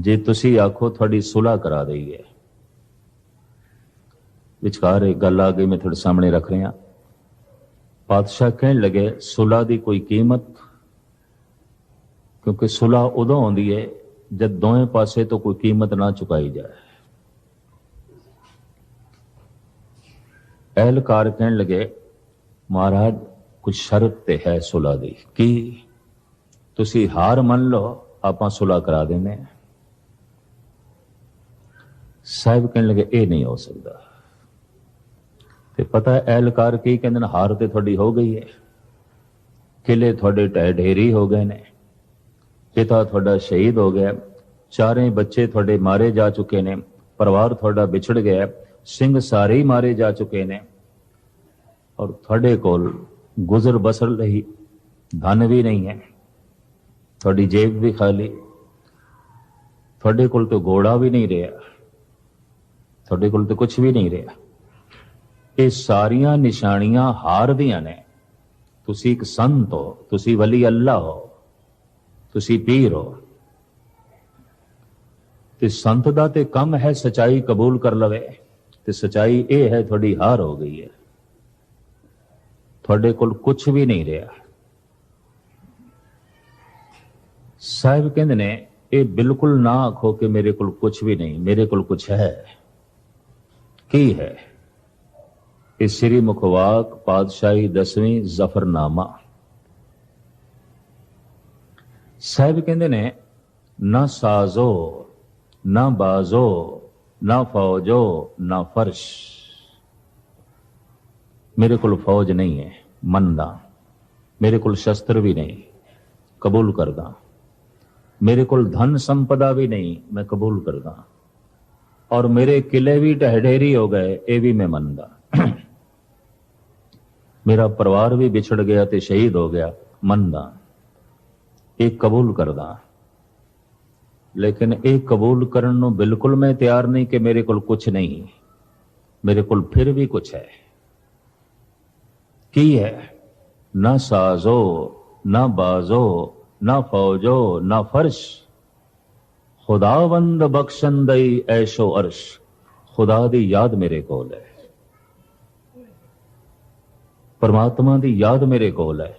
ਜੇ ਤੁਸੀਂ ਆਖੋ ਤੁਹਾਡੀ ਸੁਲ੍ਹਾ ਕਰਾ ਦਈਏ। ਵਿਚਕਾਰ ਇੱਕ ਗੱਲ ਆ ਗਈ ਮੈਂ ਤੁਹਾਡੇ ਸਾਹਮਣੇ ਰੱਖ ਰਿਹਾ। ਪਾਤਸ਼ਾਹ ਕਹਿਣ ਲੱਗੇ, ਸੁਲ੍ਹਾ ਦੀ ਕੋਈ ਕੀਮਤ? ਕਿਉਂਕਿ ਸੁਲ੍ਹਾ ਉਦੋਂ ਆਉਂਦੀ ਹੈ ਜਦ ਦੋਵੇਂ ਪਾਸੇ ਤੋਂ ਕੋਈ ਕੀਮਤ ਨਾ ਚੁਕਾਈ ਜਾਏ। ਅਹਿਲਕਾਰ ਕਹਿਣ ਲੱਗੇ, ਮਹਾਰਾਜ ਕੁਝ ਸ਼ਰਤ ਤੇ ਹੈ ਸੁਲ੍ਹਾ ਦੀ। ਕੀ? ਤੁਸੀਂ ਹਾਰ ਮੰਨ ਲਓ, ਆਪਾਂ ਸੁਲ੍ਹਾ ਕਰਾ ਦਿੰਦੇ ਹਾਂ। ਸਾਹਿਬ ਕਹਿਣ ਲੱਗੇ, ਇਹ ਨਹੀਂ ਹੋ ਸਕਦਾ। ਤੇ ਪਤਾ ਹੈ ਅਹਿਲਕਾਰ ਕੀ ਕਹਿੰਦੇ ਨੇ, ਹਾਰ ਤੇ ਤੁਹਾਡੀ ਹੋ ਗਈ ਹੈ। ਕਿਲੇ ਤੁਹਾਡੇ ਢਹਿ ਢੇਰੀ ਹੋ ਗਏ ਨੇ। ਪਿਤਾ ਤੁਹਾਡਾ ਸ਼ਹੀਦ ਹੋ ਗਿਆ। ਚਾਰੇ ਬੱਚੇ ਤੁਹਾਡੇ ਮਾਰੇ ਜਾ ਚੁੱਕੇ ਨੇ। ਪਰਿਵਾਰ ਤੁਹਾਡਾ ਵਿਛੜ ਗਿਆ। ਸਿੰਘ ਸਾਰੇ ਹੀ ਮਾਰੇ ਜਾ ਚੁੱਕੇ ਨੇ। ਔਰ ਤੁਹਾਡੇ ਕੋਲ ਗੁਜ਼ਰ ਬਸਰ ਲਈ ਧਨ ਵੀ ਨਹੀਂ ਹੈ। ਤੁਹਾਡੀ ਜੇਬ ਵੀ ਖਾਲੀ। ਤੁਹਾਡੇ ਕੋਲ ਤਾਂ ਘੋੜਾ ਵੀ ਨਹੀਂ ਰਿਹਾ। ਤੁਹਾਡੇ ਕੋਲ ਤਾਂ ਕੁਝ ਵੀ ਨਹੀਂ ਰਿਹਾ। ਇਹ ਸਾਰੀਆਂ ਨਿਸ਼ਾਨੀਆਂ ਹਾਰ ਦੀਆਂ ਨੇ। ਤੁਸੀਂ ਇੱਕ ਸੰਤ ਹੋ, ਤੁਸੀਂ ਵਲੀ ਅੱਲਾ ਹੋ, ਤੁਸੀਂ ਪੀਰ ਹੋ। ਤੇ ਸੰਤ ਦਾ ਤੇ ਕੰਮ ਹੈ ਸਚਾਈ ਕਬੂਲ ਕਰ ਲਵੇ, ਤੇ ਸਚਾਈ ਇਹ ਹੈ ਤੁਹਾਡੀ ਹਾਰ ਹੋ ਗਈ ਹੈ। ਤੁਹਾਡੇ ਕੋਲ ਕੁਝ ਵੀ ਨਹੀਂ ਰਿਹਾ। ਸਾਹਿਬ ਕਹਿੰਦੇ ਨੇ, ਇਹ ਬਿਲਕੁਲ ਨਾ ਆਖੋ ਕਿ ਮੇਰੇ ਕੋਲ ਕੁਝ ਵੀ ਨਹੀਂ, ਮੇਰੇ ਕੋਲ ਕੁਝ ਹੈ। ਕੀ ਹੈ? ਇਹ ਸ੍ਰੀ ਮੁਖਵਾਕ ਪਾਤਸ਼ਾਹੀ ਦਸਵੀਂ ਜ਼ਫਰਨਾਮਾ। ਸਾਹਿਬ ਕਹਿੰਦੇ ਨੇ, ਨਾ ਸਾਜ਼ੋ, ਨਾ ਬਾਜ਼ੋ, ਨਾ ਫੌਜੋ, ਨਾ ਫਰਸ਼। ਮੇਰੇ ਕੋਲ ਫੌਜ ਨਹੀਂ ਹੈ, ਮੰਨਦਾ। ਮੇਰੇ ਕੋਲ ਸ਼ਸਤਰ ਵੀ ਨਹੀਂ, ਕਬੂਲ ਕਰਦਾ। ਮੇਰੇ ਕੋਲ ਧਨ ਸੰਪਦਾ ਵੀ ਨਹੀਂ, ਮੈਂ ਕਬੂਲ ਕਰਦਾ। ਔਰ ਮੇਰੇ ਕਿਲੇ ਵੀ ਢਹਿ ਹੋ ਗਏ, ਇਹ ਵੀ ਮੈਂ ਮੰਨਦਾ। ਮੇਰਾ ਪਰਿਵਾਰ ਵੀ ਵਿਛੜ ਗਿਆ ਤੇ ਸ਼ਹੀਦ ਹੋ ਗਿਆ, ਮੰਨਦਾ। ਇਹ ਕਬੂਲ ਕਰਦਾ। ਲੇਕਿਨ ਇਹ ਕਬੂਲ ਕਰਨ ਨੂੰ ਬਿਲਕੁਲ ਮੈਂ ਤਿਆਰ ਨਹੀਂ ਕਿ ਮੇਰੇ ਕੋਲ ਕੁਝ ਨਹੀਂ। ਮੇਰੇ ਕੋਲ ਫਿਰ ਵੀ ਕੁਝ ਹੈ। ਕੀ ਹੈ? ਨਾ ਸਾਜ਼ੋ, ਨਾ ਬਾਜ਼ੋ, ਨਾ ਫੌਜੋ, ਨਾ ਫਰਸ਼। ਖੁਦਾਵੰਦ ਬਖਸ਼ੰਦਈ ਐਸ਼ੋ ਅਰਸ਼, ਖੁਦਾ ਦੀ ਯਾਦ ਮੇਰੇ ਕੋਲ ਹੈ। ਪਰਮਾਤਮਾ ਦੀ ਯਾਦ ਮੇਰੇ ਕੋਲ ਹੈ।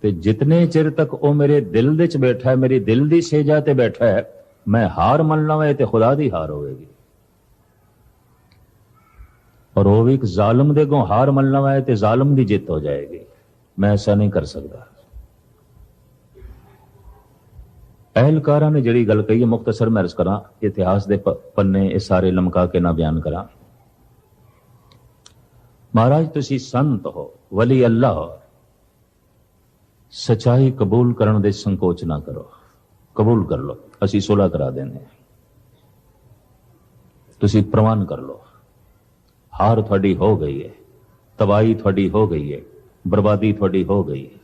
ਤੇ ਜਿਤਨੇ ਚਿਰ ਤੱਕ ਉਹ ਮੇਰੇ ਦਿਲ ਦੇ ਵਿੱਚ ਬੈਠਾ ਹੈ, ਮੇਰੀ ਦਿਲ ਦੀ ਸੇਜਾ ਤੇ ਬੈਠਾ ਹੈ, ਮੈਂ ਹਾਰ ਮੰਨ ਲਵਾਂ ਤੇ ਖੁਦਾ ਦੀ ਹਾਰ ਹੋਵੇਗੀ। ਔਰ ਉਹ ਵੀ ਇੱਕ ਜ਼ਾਲਮ ਦੇ ਗੋਂ ਹਾਰ ਮੰਨ ਲਵਾਂ ਤੇ ਜ਼ਾਲਮ ਦੀ ਜਿੱਤ ਹੋ ਜਾਏਗੀ। ਮੈਂ ਐਸਾ ਨਹੀਂ ਕਰ ਸਕਦਾ। ਅਹਿਲਕਾਰਾਂ ਨੇ ਜਿਹੜੀ ਗੱਲ ਕਹੀ ਹੈ ਮੁਖਤਸਰ ਮੈਂ ਅਰਜ਼ ਕਰਾਂ, ਇਤਿਹਾਸ ਦੇ ਪੰਨੇ ਇਹ ਸਾਰੇ ਲਮਕਾ ਕੇ ਨਾ ਬਿਆਨ ਕਰਾਂ। ਮਹਾਰਾਜ, ਤੁਸੀਂ ਸੰਤ ਹੋ, ਵਲੀ ਅੱਲਾ ਹੋ। ਸਚਾਈ ਕਬੂਲ ਕਰਨ ਦੇ ਸੰਕੋਚ ਨਾ ਕਰੋ। ਕਬੂਲ ਕਰ ਲਓ, ਅਸੀਂ ਸੁਲਾ ਕਰਾ ਦਿੰਦੇ ਹਾਂ। ਤੁਸੀਂ ਪ੍ਰਵਾਨ ਕਰ ਲਓ। ਹਾਰ ਤੁਹਾਡੀ ਹੋ ਗਈ ਹੈ, ਤਬਾਹੀ ਤੁਹਾਡੀ ਹੋ ਗਈ ਹੈ, ਬਰਬਾਦੀ ਤੁਹਾਡੀ ਹੋ ਗਈ ਹੈ।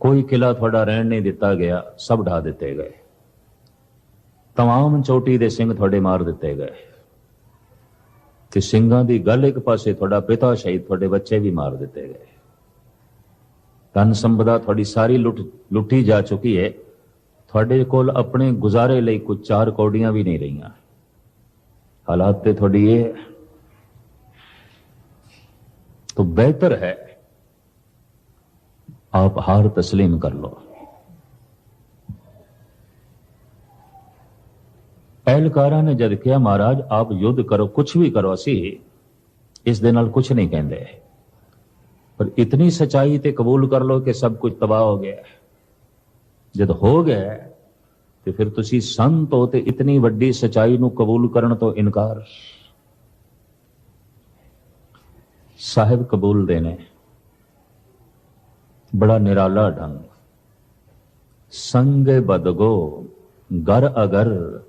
ਕੋਈ ਕਿਲਾ ਤੁਹਾਡਾ ਰਹਿਣ ਨਹੀਂ ਦਿੱਤਾ ਗਿਆ ਸਭ ਢਾ ਦਿੱਤੇ ਗਏ तमाम ਚੋਟੀ ਦੇ ਸਿੰਘ ਤੁਹਾਡੇ ਮਾਰ ਦਿੱਤੇ ਗਏ ਤੇ ਸਿੰਘਾਂ ਦੀ ਗੱਲ ਇੱਕ ਪਾਸੇ ਤੁਹਾਡਾ ਪਿਤਾ ਸ਼ਹੀਦ ਤੁਹਾਡੇ ਬੱਚੇ ਵੀ ਮਾਰ ਦਿੱਤੇ ਗਏ ਧਨ ਸੰਪਦਾ ਤੁਹਾਡੀ ਸਾਰੀ ਲੁੱਟ ਲੁੱਟੀ ਜਾ ਚੁੱਕੀ ਹੈ ਤੁਹਾਡੇ ਕੋਲ ਆਪਣੇ ਗੁਜ਼ਾਰੇ ਲਈ ਕੁਝ ਚਾਰ ਕੌਡੀਆਂ ਵੀ ਨਹੀਂ ਰਹੀਆਂ ਹਾਲਾਤ ਤੇ ਤੁਹਾਡੀ ਇਹ तो बेहतर है आप हार तस्लीम कर लो ਅਹਿਲਕਾਰਾਂ ਨੇ ਜਦ ਕਿਹਾ ਮਹਾਰਾਜ ਆਪ ਯੁੱਧ ਕਰੋ ਕੁਝ ਵੀ ਕਰੋ ਅਸੀਂ ਇਸ ਦੇ ਨਾਲ ਕੁਝ ਨਹੀਂ ਕਹਿੰਦੇ ਪਰ ਇਤਨੀ ਸਚਾਈ ਤੇ ਕਬੂਲ ਕਰ ਲੋ ਕਿ ਸਭ ਕੁਝ ਤਬਾਹ ਹੋ ਗਿਆ ਜਦ ਹੋ ਗਿਆ ਤੇ ਫਿਰ ਤੁਸੀਂ ਸੰਤ ਹੋ ਤੇ ਇਤਨੀ ਵੱਡੀ ਸਚਾਈ ਨੂੰ ਕਬੂਲ ਕਰਨ ਤੋਂ ਇਨਕਾਰ ਸਾਹਿਬ ਕਬੂਲ ਦੇਨੇ ਬੜਾ ਨਿਰਾਲਾ ਢੰਗ ਸੰਗ ਬਦਗੋ ਗਰ ਅਗਰ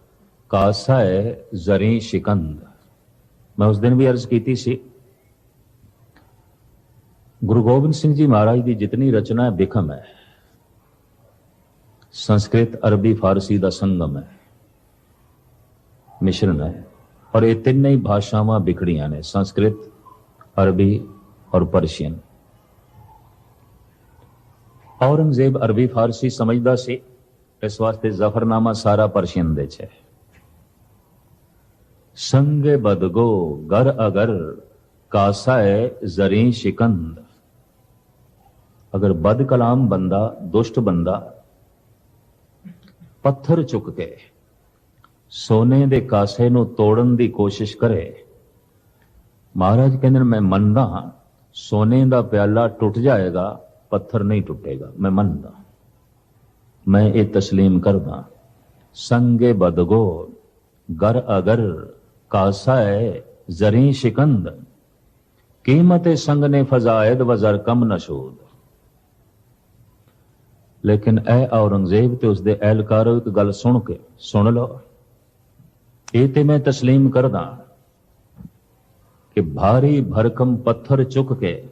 ਕਾਸਾ ਹੈ ਜ਼ਰੀ ਸ਼ਿਕੰਦ। ਮੈਂ ਉਸ ਦਿਨ ਵੀ ਅਰਜ਼ ਕੀਤੀ ਸੀ। ਗੁਰੂ ਗੋਬਿੰਦ ਸਿੰਘ ਜੀ ਮਹਾਰਾਜ ਦੀ ਜਿਤਨੀ ਰਚਨਾ ਹੈ, ਬਿਖਮ ਹੈ। ਸੰਸਕ੍ਰਿਤ ਅਰਬੀ ਫਾਰਸੀ ਦਾ ਸੰਗਮ ਹੈ। ਮਿਸ਼ਰਣ ਹੈ। ਔਰ ਇਹ ਤਿੰਨੇ ਹੀ ਭਾਸ਼ਾਵਾਂ ਵਿਖੜੀਆਂ ਨੇ, ਸੰਸਕ੍ਰਿਤ, ਅਰਬੀ ਔਰ ਪਰਸ਼ੀਅਨ। ਔਰੰਗਜ਼ੇਬ ਅਰਬੀ ਫਾਰਸੀ ਸਮਝਦਾ ਸੀ ਇਸ ਵਾਸਤੇ ਜ਼ਫਰਨਾਮਾ ਸਾਰਾ ਪਰਸ਼ੀਅਨ ਦੇ ਚ ਹੈ। ਸੰਗੇ ਬਦਗੋ ਗਰ ਅਗਰ ਕਾਸਾ ਕਾਸਾਏ ਜ਼ਰੀ ਸ਼ਿਕੰਦ। ਅਗਰ ਬਦ ਕਲਾਮ ਬੰਦਾ ਦੁਸ਼ਟ ਬੰਦਾ ਪੱਥਰ ਚੁੱਕ ਕੇ ਸੋਨੇ ਦੇ ਕਾਸੇ ਨੂੰ ਤੋੜਨ ਦੀ ਕੋਸ਼ਿਸ਼ ਕਰੇ ਮਹਾਰਾਜ ਕਹਿੰਦੇ ਨੇ, ਮੈਂ ਮੰਨਦਾ ਹਾਂ, ਸੋਨੇ ਦਾ ਪਿਆਲਾ ਟੁੱਟ ਜਾਏਗਾ ਪੱਥਰ ਨਹੀਂ ਟੁੱਟੇਗਾ, ਮੈਂ ਮੰਨਦਾ। ਮੈਂ ਇਹ ਤਸਲੀਮ ਕਰਦਾ। ਸੰਗੇ ਬਦਗੋ ਗਰ ਅਗਰ, ਕਾਸਾ ਹੈ ਜ਼ਰੀ ਸ਼ਿਕੰਦ। ਕੀਮਤ ਸੰਗ ਨੇ ਫਜ਼ਾਇਦ ਵਜ਼ਰ ਕਮ ਨਸ਼ੂਦ ਲੇਕਿਨ ਇਹ ਔਰੰਗਜ਼ੇਬ ਤੇ ਉਸਦੇ ਅਹਿਲਕਾਰੋ ਇੱਕ ਗੱਲ ਸੁਣ ਕੇ, ਸੁਣ ਲਓ। ਇਹ ਤੇ ਮੈਂ ਤਸਲੀਮ ਕਰਦਾ ਕਿ ਭਾਰੀ ਭਰਕਮ ਪੱਥਰ ਚੁੱਕ ਕੇ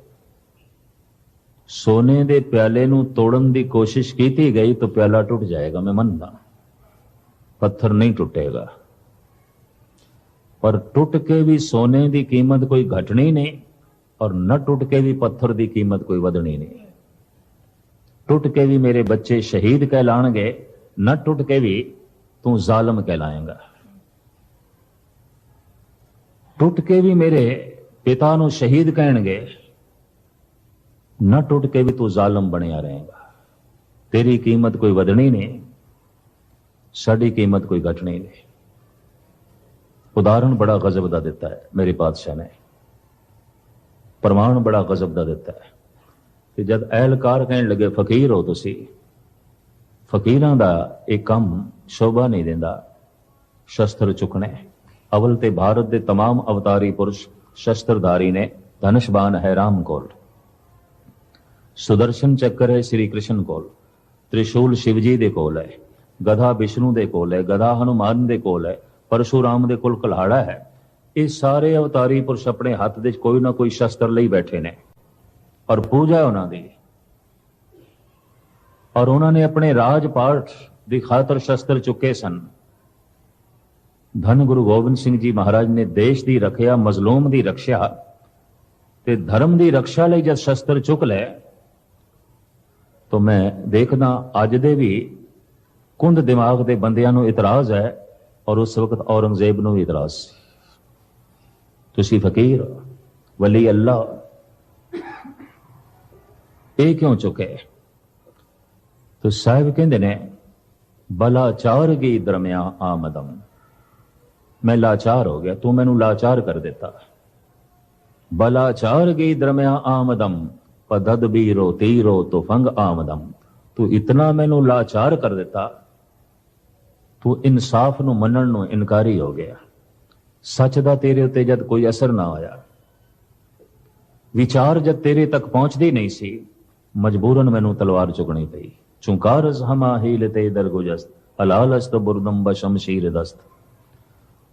ਸੋਨੇ ਦੇ ਪਿਆਲੇ ਨੂੰ ਤੋੜਨ ਦੀ ਕੋਸ਼ਿਸ਼ ਕੀਤੀ ਗਈ ਤਾਂ ਪਿਆਲਾ ਟੁੱਟ ਜਾਏਗਾ, ਮੈਂ ਮੰਨਦਾ। ਪੱਥਰ ਨਹੀਂ ਟੁੱਟੇਗਾ। ਪਰ ਟੁੱਟ ਕੇ ਵੀ ਸੋਨੇ ਦੀ ਕੀਮਤ ਕੋਈ ਘਟਣੀ ਨਹੀਂ ਔਰ ਨਾ ਟੁੱਟ ਕੇ ਵੀ ਪੱਥਰ ਦੀ ਕੀਮਤ ਕੋਈ ਵਧਣੀ ਨਹੀਂ। ਟੁੱਟ ਕੇ ਵੀ ਮੇਰੇ ਬੱਚੇ ਸ਼ਹੀਦ ਕਹਿਲਾਣਗੇ, ਨਾ ਟੁੱਟ ਕੇ ਵੀ ਤੂੰ ਜ਼ਾਲਮ ਕਹਿਲਾਏਗਾ। ਟੁੱਟ ਕੇ ਵੀ ਮੇਰੇ ਪਿਤਾ ਨੂੰ ਸ਼ਹੀਦ ਕਹਿਣਗੇ न ਟੁੱਟ ਕੇ ਵੀ ਤੂੰ ਜ਼ਾਲਮ ਬਣਿਆ ਰਹੇਗਾ ਤੇਰੀ ਕੀਮਤ ਕੋਈ ਵਧਣੀ ਨਹੀਂ ਸਾਡੀ ਕੀਮਤ ਕੋਈ ਘਟਣੀ ਨਹੀਂ ਉਦਾਹਰਣ ਬੜਾ ਗਜ਼ਬ ਦਾ ਦਿੱਤਾ ਹੈ ਮੇਰੇ ਪਾਤਸ਼ਾਹ ਨੇ ਪ੍ਰਮਾਣ ਬੜਾ ਗਜ਼ਬ ਦਾ ਦਿੱਤਾ ਹੈ ਕਿ ਜਦ ਅਹਿਲਕਾਰ ਕਹਿਣ ਲੱਗੇ ਫਕੀਰ ਹੋ ਤੁਸੀਂ ਫਕੀਰਾਂ ਦਾ ਇਹ ਕੰਮ ਸ਼ੋਭਾ ਨਹੀਂ ਦਿੰਦਾ ਸ਼ਸਤਰ ਚੁੱਕਣੇ ਅਵਲ ਤੇ ਭਾਰਤ ਦੇ तमाम ਅਵਤਾਰੀ ਪੁਰਸ਼ ਸ਼ਸਤਰਧਾਰੀ ਨੇ ਧਨਸ਼ਬਾਨ ਹੈ ਰਾਮ ਕੋਲ ਸੁਦਰਸ਼ਨ ਚੱਕਰ ਹੈ ਸ੍ਰੀ ਕ੍ਰਿਸ਼ਨ ਕੋਲ। ਤ੍ਰਿਸ਼ੂਲ ਸ਼ਿਵਜੀ ਦੇ ਕੋਲ ਹੈ, ਗਧਾ ਵਿਸ਼ਨੂੰ ਦੇ ਕੋਲ ਹੈ, ਗਧਾ ਹਨੂਮਾਨ ਦੇ ਕੋਲ ਹੈ, ਪਰਸ਼ੂਰਾਮ ਦੇ ਕੋਲ ਕਲਾੜਾ ਹੈ। ਇਹ ਸਾਰੇ ਅਵਤਾਰੀ ਪੁਰਸ਼ ਆਪਣੇ ਹੱਥ ਦੇ ਕੋਈ ਨਾ ਕੋਈ ਸ਼ਸਤਰ ਲਈ ਬੈਠੇ ਨੇ। ਔਰ ਪੂਜਾ ਉਹਨਾਂ ਦੀ। ਔਰ ਉਹਨਾਂ ਨੇ ਆਪਣੇ ਰਾਜ ਪਾਠ ਦੀ ਖਾਤਰ ਸ਼ਸਤਰ ਚੁੱਕੇ ਸਨ। ਧੰਨ ਗੁਰੂ ਗੋਬਿੰਦ ਸਿੰਘ ਜੀ ਮਹਾਰਾਜ ਨੇ ਦੇਸ਼ ਦੀ ਰੱਖਿਆ, ਮਜ਼ਲੂਮ ਦੀ ਰੱਖਿਆ ਤੇ ਧਰਮ ਦੀ ਰੱਖਿਆ ਲਈ ਜਦ ਸ਼ਸਤਰ ਚੁੱਕ ਲਏ ਤਾਂ ਮੈਂ ਦੇਖਦਾ ਅੱਜ ਦੇ ਵੀ ਕੁੰਦ ਦਿਮਾਗ ਦੇ ਬੰਦਿਆਂ ਨੂੰ ਇਤਰਾਜ਼ ਹੈ ਔਰ ਉਸ ਵਕਤ ਔਰੰਗਜ਼ੇਬ ਨੂੰ ਵੀ ਇਤਰਾਜ਼ ਸੀ ਤੁਸੀਂ ਫਕੀਰ ਹੋ, ਵਲੀ ਅੱਲਾ ਇਹ ਕਿਉਂ ਚੁੱਕੇ ਤੋ ਸਾਹਿਬ ਕਹਿੰਦੇ ਨੇ ਬਲਾਚਾਰ ਕੀ ਦਰਮਿਆ ਆਮਦਮ ਮੈਂ ਲਾਚਾਰ ਹੋ ਗਿਆ ਤੂੰ ਮੈਨੂੰ ਲਾਚਾਰ ਕਰ ਦਿੱਤਾ ਬਲਾਚਾਰ ਕੀ ਦਰਮਿਆ ਆਮਦਮ ਪਦਦ ਬੀਰੋ ਤੀਰੋ ਤੁਫੰਗ ਆਮਦਮ। ਤੂੰ ਇਤਨਾ ਮੈਨੂੰ ਲਾਚਾਰ ਕਰ ਦਿੱਤਾ, ਤੂੰ ਇਨਸਾਫ ਨੂੰ ਮੰਨਣ ਨੂੰ ਇਨਕਾਰੀ ਹੋ ਗਿਆ। ਸੱਚ ਦਾ ਤੇਰੇ ਉੱਤੇ ਜਦ ਕੋਈ ਅਸਰ ਨਾ ਆਇਆ। ਵਿਚਾਰ ਜਦ ਤੇਰੇ ਤੱਕ ਪਹੁੰਚਦੀ ਨਹੀਂ ਸੀ, ਮਜਬੂਰਨ ਮੈਨੂੰ ਤਲਵਾਰ ਚੁਕਣੀ ਪਈ। ਚੁੰਕਾਰ ਹਮਾ ਹੀਲਤੇ ਦਰਗੁਜਸਤ ਹਲਾਲਸਤ ਬੁਰਦਮ ਬਸ਼ਮਸ਼ੀਰ ਦਸਤ।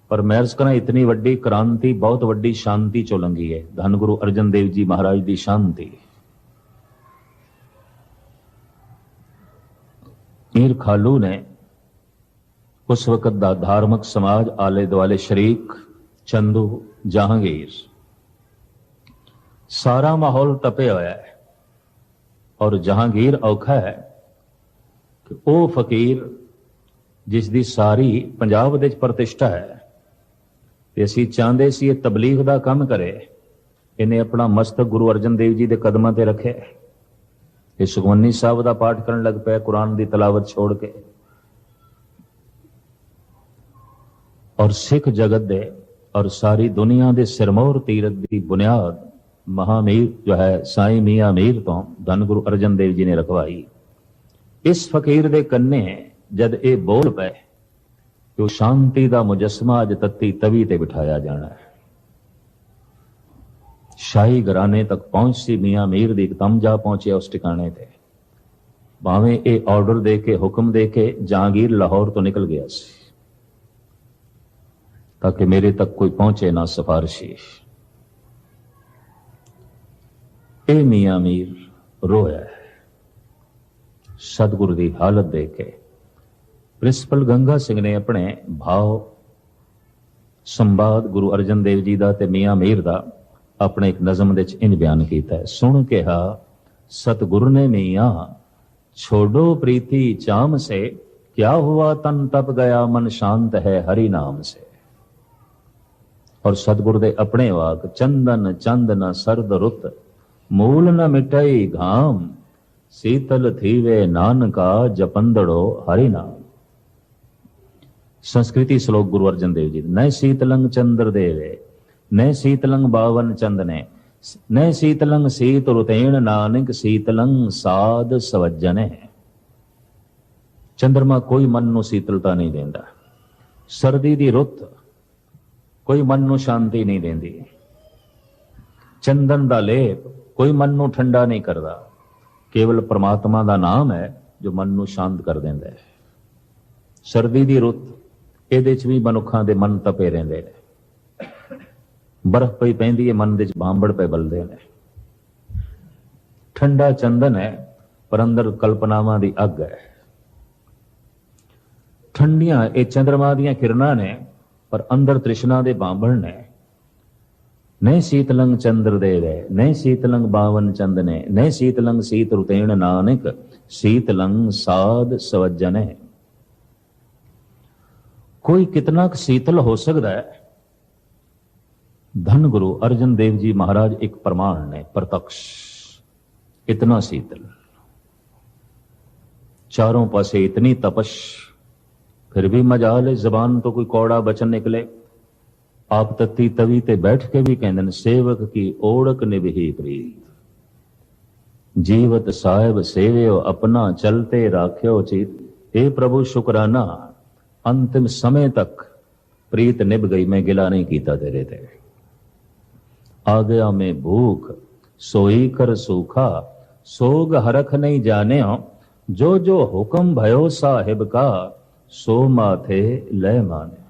ਪਰ ਮੈਂ ਅਰਜ਼ ਕਰਾਂ, ਇਤਨੀ ਵੱਡੀ ਕ੍ਰਾਂਤੀ ਬਹੁਤ ਵੱਡੀ ਸ਼ਾਂਤੀ ਚੋਂ ਲੰਗੀ ਹੈ। ਧੰਨ ਗੁਰੂ ਅਰਜਨ ਦੇਵ ਜੀ ਮਹਾਰਾਜ ਦੀ ਸ਼ਾਂਤੀ। ਮੀਰ ਖਾਲੂ ਨੇ ਉਸ ਵਕਤ ਦਾ ਧਾਰਮਿਕ ਸਮਾਜ ਆਲੇ ਦੁਆਲੇ ਸ਼ਰੀਕ, ਚੰਦੂ, ਜਹਾਂਗੀਰ। ਸਾਰਾ ਮਾਹੌਲ ਤਪਿਆ ਹੋਇਆ ਹੈ ਔਰ ਜਹਾਂਗੀਰ ਔਖਾ ਹੈ ਕਿ ਉਹ ਫਕੀਰ ਜਿਸ ਦੀ ਸਾਰੀ ਪੰਜਾਬ ਦੇ ਵਿੱਚ ਪ੍ਰਤਿਸ਼ਠਾ ਹੈ ਤੇ ਅਸੀਂ ਚਾਹੁੰਦੇ ਸੀ ਇਹ ਤਬਲੀਗ ਦਾ ਕੰਮ ਕਰੇ, ਇਹਨੇ ਆਪਣਾ ਮਸਤਕ ਗੁਰੂ ਅਰਜਨ ਦੇਵ ਜੀ ਦੇ ਕਦਮਾਂ ਤੇ ਰੱਖਿਆ ਇਹ ਸੁਖਮਨੀ ਸਾਹਿਬ ਦਾ ਪਾਠ ਕਰਨ ਲੱਗ ਪਿਆ, ਕੁਰਾਨ ਦੀ ਤਲਾਵਤ ਛੋੜ ਕੇ। ਔਰ ਸਿੱਖ ਜਗਤ ਦੇ ਔਰ ਸਾਰੀ ਦੁਨੀਆ ਦੇ ਸਿਰਮੌਰ ਤੀਰਥ ਦੀ ਬੁਨਿਆਦ ਮਹਾਮੀਰ ਜੋ ਹੈ, ਸਾਈ ਮੀਆਂ ਮੀਰ ਤੋਂ ਧੰਨ ਗੁਰੂ ਅਰਜਨ ਦੇਵ ਜੀ ਨੇ ਰਖਵਾਈ। ਇਸ ਫਕੀਰ ਦੇ ਕੰਨੇ ਜਦ ਇਹ ਬੋਲ ਪਏ ਕਿ ਉਹ ਸ਼ਾਂਤੀ ਦਾ ਮੁਜਸਮਾ ਅੱਜ ਤੱਤੀ ਤਵੀ ਤੇ ਬਿਠਾਇਆ ਜਾਣਾ ਹੈ। ਸ਼ਾਹੀ ਘਰਾਣੇ ਤੱਕ ਪਹੁੰਚ ਸੀ ਮੀਆਂ ਮੀਰ ਦੀ ਇੱਕਦਮ ਜਾ ਪਹੁੰਚਿਆ ਉਸ ਟਿਕਾਣੇ ਤੇ। ਭਾਵੇਂ ਇਹ ਆਰਡਰ ਦੇ ਕੇ, ਹੁਕਮ ਦੇ ਕੇ ਜਹਾਂਗੀਰ ਲਾਹੌਰ ਤੋਂ ਨਿਕਲ ਗਿਆ ਸੀ, ਤਾਂ ਕਿ ਮੇਰੇ ਤੱਕ ਕੋਈ ਪਹੁੰਚੇ ਨਾ ਸਿਫਾਰਿਸ਼ੀ। ਇਹ ਮੀਆਂ ਮੀਰ ਰੋਇਆ ਹੈ। ਸਤਿਗੁਰੂ ਦੀ ਹਾਲਤ ਦੇਖ ਕੇ ਪ੍ਰਿੰਸੀਪਲ ਗੰਗਾ ਸਿੰਘ ਨੇ ਆਪਣੇ ਭਾਵ ਸੰਵਾਦ ਗੁਰੂ ਅਰਜਨ ਦੇਵ ਜੀ ਦਾ ਤੇ ਮੀਆਂ ਮੀਰ ਦਾ ਆਪਣੇ ਇੱਕ ਨਜ਼ਮ ਦੇ ਵਿੱਚ ਇੰਜ ਬਿਆਨ ਕੀਤਾ ਹੈ। ਸੁਣ ਕਿਹਾ, ਸਤਗੁਰ ਨੇ ਮੀਆਂ ਛੋੜੋ ਪ੍ਰੀਤੀ ਚਾਮ ਸੇ, ਕਿਆ ਹੁਆ ਤਨ ਤਪ ਗਿਆ ਮਨ ਸ਼ਾਂਤ ਹੈ ਹਰੀ ਨਾਮ ਸੇ। ਔਰ ਸਤਗੁਰ ਦੇ ਆਪਣੇ ਵਾਕ, ਚੰਦਨ ਚੰਦ ਨਾ ਸਰਦ ਰੁੱਤ, ਮੂਲ ਨਾ ਮਿਟਾਈ ਘਾਮ, ਸੀਤਲ ਥੀਵੇ ਨਾਨਕਾ ਜਪੰਦੜੋ ਹਰੀ ਨਾਮ। ਸੰਸਕ੍ਰਿਤੀ ਸ਼ਲੋਕ ਗੁਰੂ ਅਰਜਨ ਦੇਵ ਜੀ ਦੇ ਨੈ ਸੀਤਲੰਗ ਚੰਦਰ ਦੇਵੇ ਨੈ ਸੀਤਲੰਗ ਬਾਵਨ ਚੰਦਨੇ ਨੈ। ਸੀਤਲੰਗ ਸੀਤ ਰੁਤੇਣ ਨਾਨਕ, ਸੀਤਲੰਗ ਸਾਧ ਸਵਜਨੇ ਚੰਦਰਮਾ ਕੋਈ ਮਨ ਨੂੰ ਸੀਤਲਤਾ ਨਹੀਂ ਦਿੰਦਾ। ਸਰਦੀ ਦੀ ਰੁੱਤ ਕੋਈ ਮਨ ਨੂੰ ਸ਼ਾਂਤੀ ਨਹੀਂ ਦਿੰਦੀ। ਚੰਦਨ ਦਾ ਲੇਪ ਕੋਈ ਮਨ ਨੂੰ ਠੰਡਾ ਨਹੀਂ ਕਰਦਾ। ਕੇਵਲ ਪ੍ਰਮਾਤਮਾ ਦਾ ਨਾਮ ਹੈ ਜੋ ਮਨ ਨੂੰ ਸ਼ਾਂਤ ਕਰ ਦਿੰਦਾ ਹੈ। ਸਰਦੀ ਦੀ ਰੁੱਤ ਇਹਦੇ ਚ ਵੀ ਮਨੁੱਖਾਂ ਦੇ ਮਨ ਤਪੇ ਰਹਿੰਦੇ ਨੇ। ਬਰਫ਼ ਪਈ ਪੈਂਦੀ ਹੈ ਮਨ ਦੇ ਚ ਬਾਂਬੜ ਪੈ ਬਲਦੇ ਨੇ। ਠੰਡਾ ਚੰਦਨ ਹੈ, ਪਰ ਅੰਦਰ ਕਲਪਨਾਵਾਂ ਦੀ ਅੱਗ ਹੈ। ਠੰਡੀਆਂ ਇਹ ਚੰਦਰਮਾ ਦੀਆਂ ਕਿਰਨਾਂ ਨੇ, ਪਰ ਅੰਦਰ ਤ੍ਰਿਸ਼ਨਾ ਦੇ ਬਾਂਬਣ ਨੇ। ਨਹੀਂ ਸੀਤਲੰਗ ਚੰਦਰ ਦੇਵੇ ਨਹੀਂ ਸੀਤਲੰਗ ਬਾਵਨ ਚੰਦਨੇ ਨਹੀਂ ਸੀਤਲੰਗ ਸੀਤ ਰੁਤੇਣ ਨਾਨਕ, ਸੀਤਲੰਗ ਸਾਧ ਸਵਜਨੇ ਕੋਈ ਕਿਤਨਾ ਕੁ ਸੀਤਲ ਹੋ ਸਕਦਾ ਹੈ धन गुरु अर्जन देव जी महाराज एक प्रमाण ने प्रत्यक्ष इतना शीतल चारों पासे इतनी तपश फिर भी ਮਜਾਲ ਜ਼ਬਾਨ ਤੋਂ ਕੋਈ ਕੌੜਾ ਬਚਨ ਨਿਕਲੇ। ਆਪ ਤਤੀ ਤਵੀ ਤੇ ਬੈਠ ਕੇ ਵੀ ਕਹਿੰਦੇ ਨੇ, ਸੇਵਕ ਕੀ ਓੜਕ ਨਿਭੀ ਪ੍ਰੀਤ। ਜੀਵਤ ਸਾਹਿਬ ਸੇਵਿਓ, ਆਪਣਾ ਚਲਤੇ ਰਾਖਿਓ ਚੀਤ। हे ਪ੍ਰਭੂ, ਸ਼ੁਕਰਾਨਾ। ਅੰਤਿਮ ਸਮੇਂ ਤੱਕ ਪ੍ਰੀਤ ਨਿਭ ਗਈ, ਮੈਂ ਗਿਲਾ ਨਹੀਂ ਕੀਤਾ ਤੇਰੇ ਤੇ। آ گیا میں بھوک سوئی کر سوکھا سوگ ہرخ نہیں جانے جو جو حکم بھیو صاحب کا سو ماتھے لے مانے